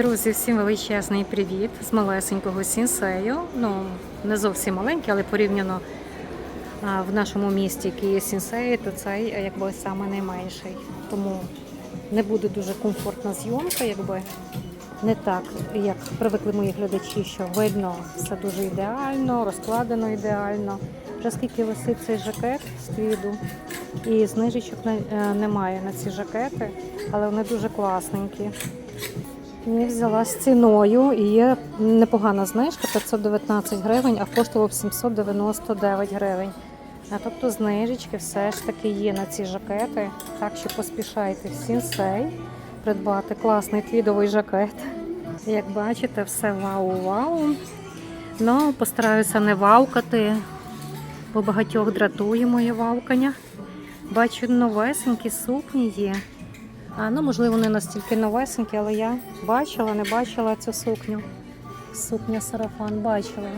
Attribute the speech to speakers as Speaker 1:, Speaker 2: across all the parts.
Speaker 1: Друзі, всім величезний привіт з малесенького сінсею. Ну, не зовсім маленький, але порівняно в нашому місті, який є сінсеї, то цей якби саме найменший. Тому не буде дуже комфортна зйомка, якби не так, як привикли мої глядачі, що видно все дуже ідеально, розкладено ідеально. Вже скільки висить цей жакет з твіду, і знижечок е, немає на ці жакети, але вони дуже класненькі. Я взяла з ціною і є непогана знижка 519 гривень, а коштував 799 гривень. А тобто знижечки все ж таки є на ці жакети. Так що поспішайте в сінсей придбати класний твідовий жакет. Як бачите, все вау-вау. Ну, постараюся не вавкати, бо багатьох дратує моє вавкання. Бачу, новесенькі сукні є. А, ну, можливо, не настільки новесенькі, але я бачила, не бачила цю сукню. Сукня сарафан бачила.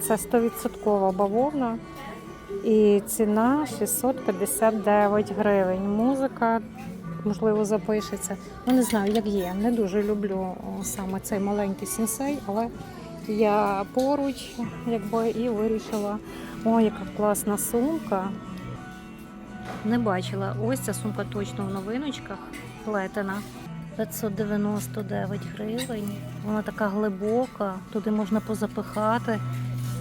Speaker 1: Це 100% бавовна. І ціна 659 гривень. Музика, можливо, запишеться. Ну, не знаю, як є. Не дуже люблю саме цей маленький сінсей, але я поруч, якби, і вирішила. О, яка класна сумка. Не бачила. Ось ця сумка точно в новиночках плетена. 599 гривень. Вона така глибока, туди можна позапихати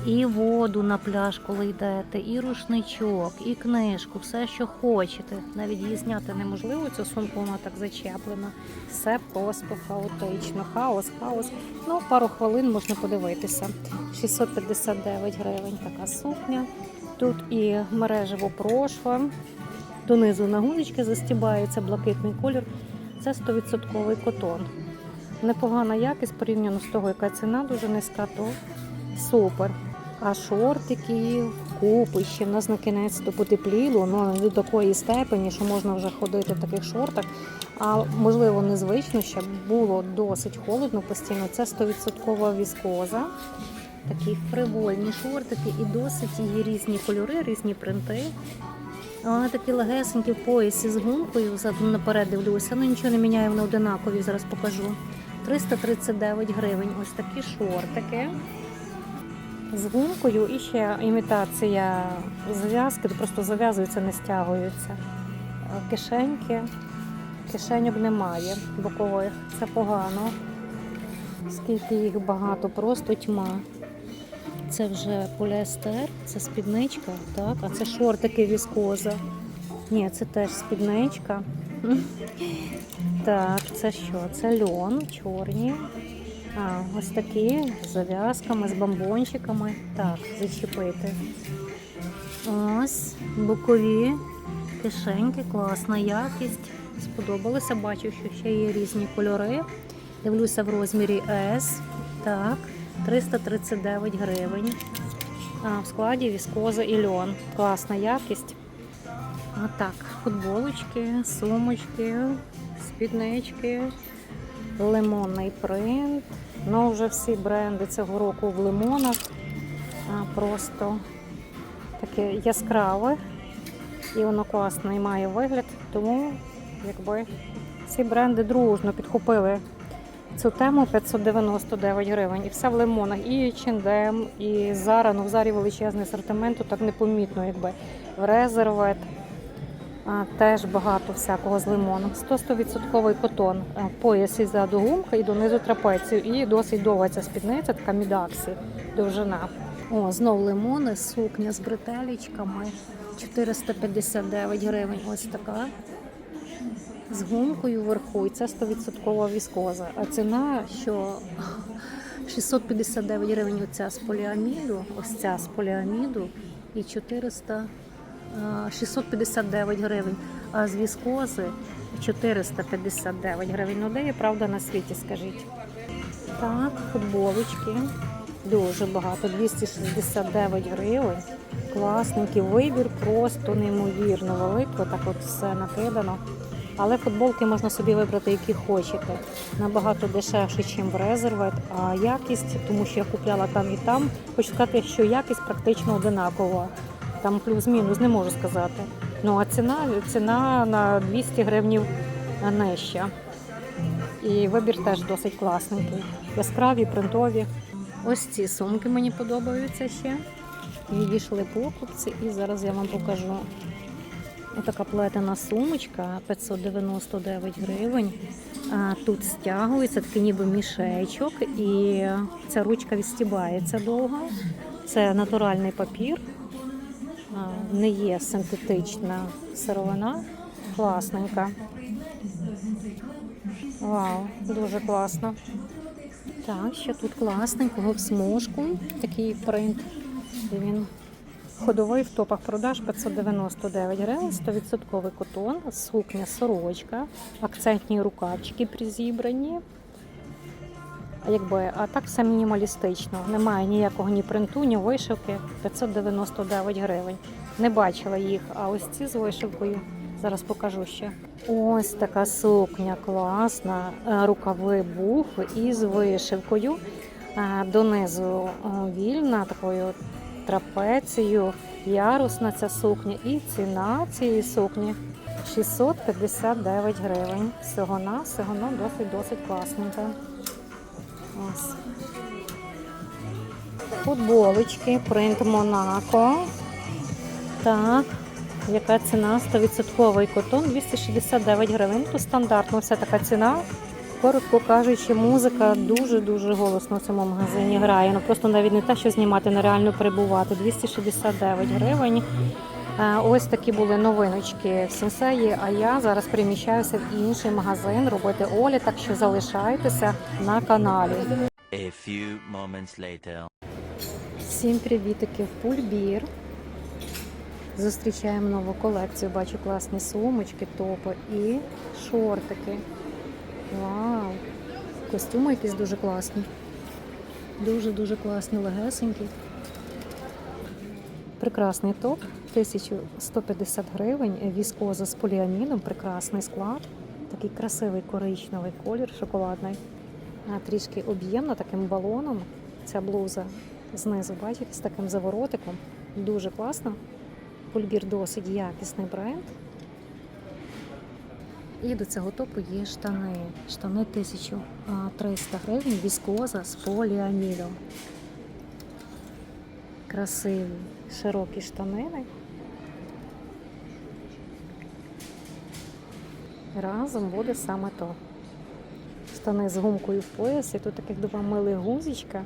Speaker 1: і воду на пляж, коли йдете, і рушничок, і книжку, все, що хочете. Навіть її зняти неможливо, цю сумку вона так зачеплена. Все просто хаотично. Хаос, хаос. Ну, пару хвилин можна подивитися. 659 гривень така сукня. Тут і мережево прошва. Донизу на гузочки застібається блакитний колір. Це 100% котон. Непогана якість порівняно з того, яка ціна дуже низька, то супер. А шортики купи ще в нас на кінець то потепліло, ну до такої степені, що можна вже ходити в таких шортах. А можливо, незвично, ще було досить холодно постійно. Це 100% віскоза. Такі фривольні шортики і досить є різні кольори, різні принти. Вони такі легесенькі в поясі з гумкою, задом наперед дивлюся, ну нічого не міняє, вони одинакові, зараз покажу. 339 гривень. Ось такі шортики з гумкою і ще імітація зав'язки, просто зав'язуються, не стягуються. Кишеньки, кишеньок немає бокових, це погано. Скільки їх багато, просто тьма. Це вже поліестер, це спідничка, так, а це шортики віскоза. Ні, це теж спідничка. Так, це що? Це льон, чорні. А, ось такі з зав'язками, з бомбончиками. Так, зачепити. Ось, бокові кишеньки, класна якість. Сподобалося, бачу, що ще є різні кольори. Дивлюся в розмірі S. Так, 339 гривень. В складі віскоза і льон. Класна якість. А футболочки, сумочки, спіднички, лимонний принт. Ну, вже всі бренди цього року в лимонах. Просто таке яскраве. І воно класний має вигляд. Тому якби ці бренди дружно підхопили цю тему 599 гривень. І все в лимонах. І H&M, і Zara. Ну, в Зарі величезний асортимент, так непомітно, якби в резервет. Теж багато всякого з лимоном. 100% котон. Пояс із заду гумка і донизу трапецію. І досить довга ця спідниця, така мідаксі, довжина. О, знов лимони, сукня з бретелечками. 459 гривень. Ось така. З гумкою вверху, і це 100% віскоза. А ціна, що 659 гривень оця з поліаміду, ось ця з поліаміду, і 400, 659 гривень. А з віскози 459 гривень. Ну де є правда на світі, скажіть. Так, футболочки. Дуже багато, 269 гривень. Класненький вибір, просто неймовірно великий. Так от все накидано. Але футболки можна собі вибрати, які хочете. Набагато дешевше, ніж в резервет. А якість, тому що я купляла там і там, хочу сказати, що якість практично одинакова. Там плюс-мінус не можу сказати. Ну а ціна, ціна на 200 гривнів нижча. І вибір теж досить класненький. Яскраві, принтові. Ось ці сумки мені подобаються ще. Відійшли покупці, і зараз я вам покажу. Отака плетена сумочка 599 гривень. Тут стягується такий ніби мішечок, і ця ручка відстібається довго. Це натуральний папір, не є синтетична сировина. Класненька. Вау, дуже класно. Так, ще тут класненького в смужку. Такий принт. Він ходовий в топах продаж 599 гривень, 100% котон, сукня, сорочка, акцентні рукавчики призібрані. Якби, а так все мінімалістично. Немає ніякого ні принту, ні вишивки. 599 гривень. Не бачила їх, а ось ці з вишивкою. Зараз покажу ще. Ось така сукня класна, е, рукави букви із вишивкою. Е, Донизу е, вільна такою трапецією, ярусна ця сукня. І ціна цієї сукні 659 гривень. Всього на всього ну, досить досить класненька. Футболочки, принт Монако. Так. Яка ціна? 100% котон 269 гривень. Тут стандартно вся така ціна. Коротко кажучи, музика дуже-дуже голосно в цьому магазині грає. Ну просто навіть не те, що знімати, нереально перебувати. 269 гривень. Е, Ось такі були новиночки в сенсеї. А я зараз переміщаюся в інший магазин робити Олі, так що залишайтеся на каналі.
Speaker 2: A few moments later.
Speaker 1: Всім привітики в пульбір. Зустрічаємо нову колекцію. Бачу класні сумочки, топи і шортики. Вау! Костюми якісь дуже класні. Дуже-дуже класні, легесенькі. Прекрасний топ, 1150 гривень, віскоза з поліамідом, прекрасний склад. Такий красивий коричневий колір, шоколадний. Трішки об'ємно таким балоном. Ця блуза знизу, бачите, з таким заворотиком. Дуже класно. Пульбір досить якісний бренд. І до цього топу є штани. Штани 1300 гривень, віскоза з поліамідом. Красиві, широкі штанини. Разом буде саме то. Штани з гумкою в поясі. Тут таких два милих гузічка.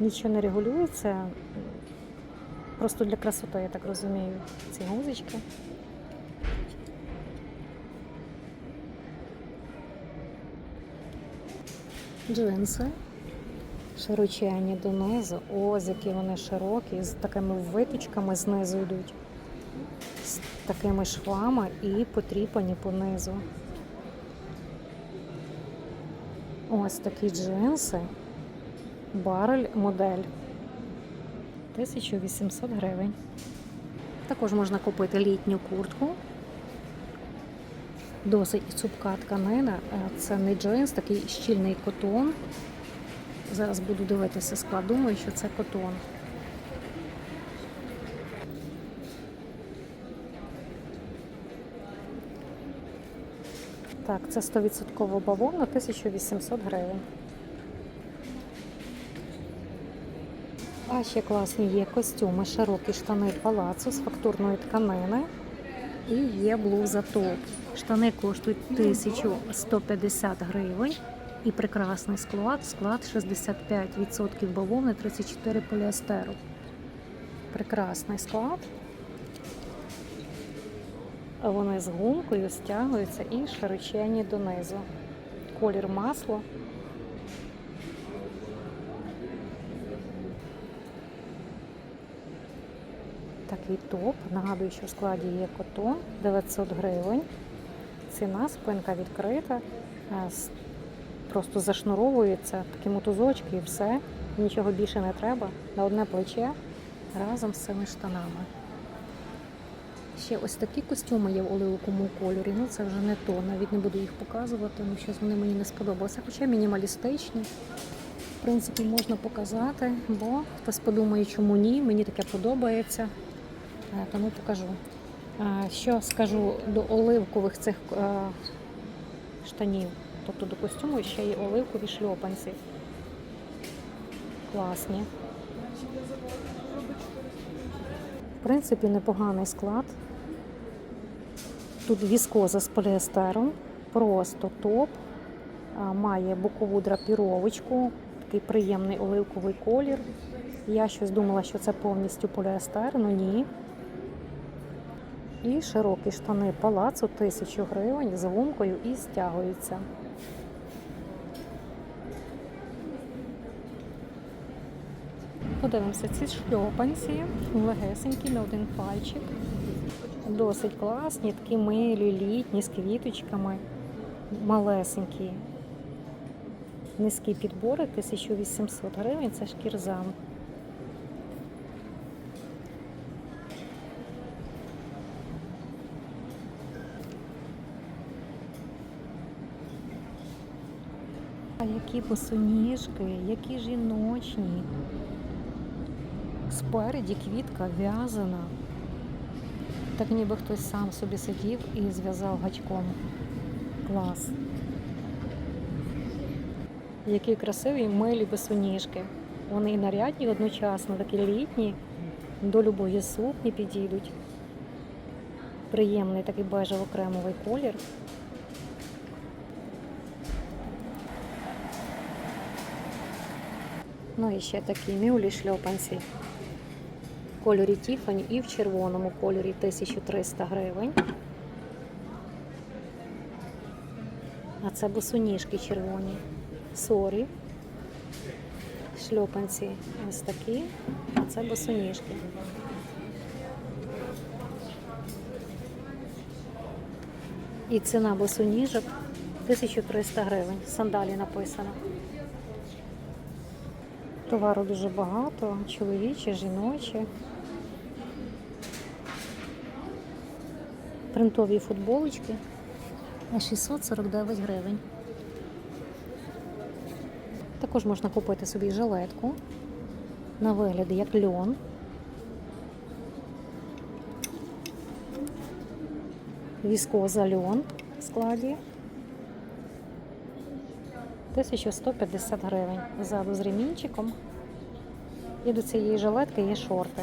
Speaker 1: Нічого не регулюється. Просто для красоти, я так розумію, ці гузички. Джинси. Широченні донизу. Ось які вони широкі, з такими виточками знизу йдуть. З такими швами і потріпані понизу. Ось такі джинси. Барель модель. 1800 гривень. Також можна купити літню куртку. Досить цупка тканина. Е, Це не джинс, такий щільний котон. Зараз буду дивитися склад. Думаю, що це котон. Так, це 100% бавовна, 1800 гривень. А ще класні є костюми, широкі штани палацу з фактурної тканини. І є блуза топ. Штани коштують 1150 гривень. І прекрасний склад. Склад 65% бавовни, 34 поліестеру. Прекрасний склад. Вони з гумкою стягуються і широчені донизу. Колір масло. Такий топ. Нагадую, що в складі є котон 900 гривень. Ціна, спинка відкрита. Е, Просто зашнуровується такі мотузочки і все. Нічого більше не треба. На одне плече разом з цими штанами. Ще ось такі костюми є в оливковому кольорі. Ну це вже не то. Навіть не буду їх показувати, тому що вони мені не сподобалися. Хоча мінімалістичні. В принципі, можна показати, бо хтось подумає, чому ні. Мені таке подобається. Е, Тому покажу. Е, Що скажу до оливкових цих е, штанів, тобто до костюму ще й оливкові шльопанці. Класні. В принципі, непоганий склад. Тут віскоза з поліестером, просто топ. Має бокову драпіровочку, такий приємний оливковий колір. Я щось думала, що це повністю поліестер, але ні. І широкі штани палацу 1000 гривень з гумкою і стягуються. Подивимося, ці шльопанці легесенькі на один пальчик. Досить класні, такі милі, літні, з квіточками, малесенькі. Низькі підбори 1800 гривень, це шкірзам. А які босоніжки, які жіночні. Спереді квітка в'язана. Так ніби хтось сам собі сидів і зв'язав гачком. Клас. Які красиві милі босоніжки. Вони і нарядні одночасно, такі літні, до любої сукні підійдуть. Приємний такий бежево-кремовий колір. Ну і ще такі мюлі шльопанці в кольорі Тіфані і в червоному кольорі 1300 гривень. А це босоніжки червоні. Сорі. Шльопанці ось такі, а це босоніжки. І ціна босоніжок 1300 гривень. Сандалі написано. Товару дуже багато, чоловічі, жіночі. Принтові футболочки на 649 гривень. Також можна купити собі жилетку на вигляд як льон. Віскоза льон в складі. 1150 гривень. Ззаду з ремінчиком. І до цієї жилетки є шорти.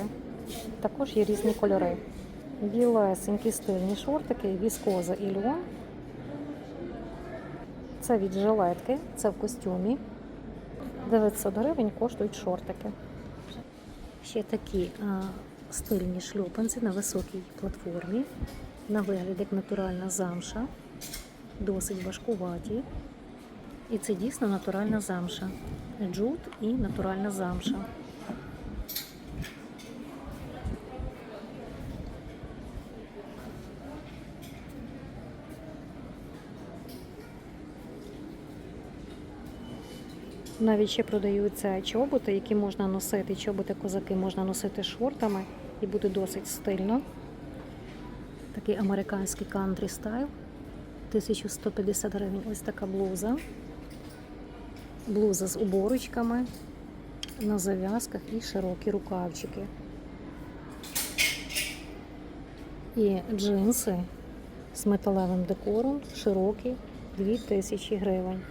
Speaker 1: Також є різні кольори. Білесенькі стильні шортики, віскоза і льон. Це від жилетки, це в костюмі. 900 гривень коштують шортики. Ще такі а, стильні шльопанці на високій платформі. На вигляд як натуральна замша. Досить важкуваті. І це дійсно натуральна замша. Джут і натуральна замша. Навіть ще продаються чоботи, які можна носити. Чоботи козаки можна носити шортами і буде досить стильно. Такий американський кантрі стайл. 1150 гривень. Ось така блуза. Блуза з уборочками на зав'язках і широкі рукавчики. І джинси з металевим декором, широкі 2000 гривень.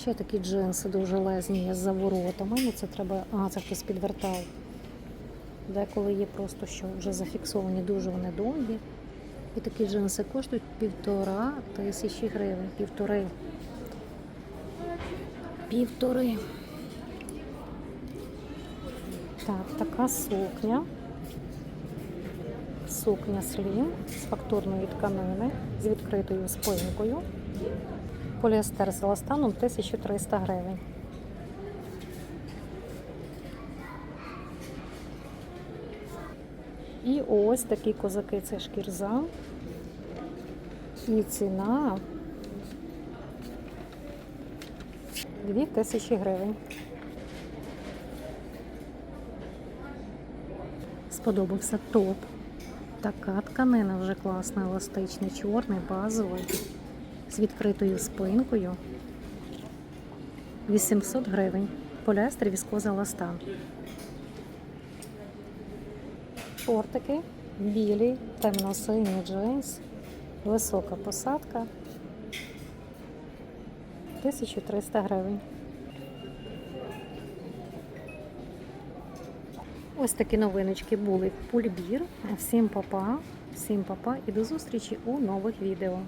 Speaker 1: Ще такі джинси дуже лезні є з заворотами. Ну це треба. А, це хтось підвертав. Деколи є просто що вже зафіксовані, дуже вони довгі. І такі джинси коштують півтора тисячі гривень. Півтори. Півтори. Так, така сукня. Сукня слім з фактурної тканини з відкритою спинкою. Поліестер з еластаном 1300 гривень. І ось такі козаки це шкірза. І ціна 2000 гривень. Сподобався топ. Така тканина вже класна, еластичний, чорний, базовий, з відкритою спинкою. 800 гривень. Поліестер віскоза еластан. Шортики білі, темно-синій джинс Висока посадка. 1300 гривень. Ось такі новиночки були в пульбір. Всім папа, всім папа і до зустрічі у нових відео.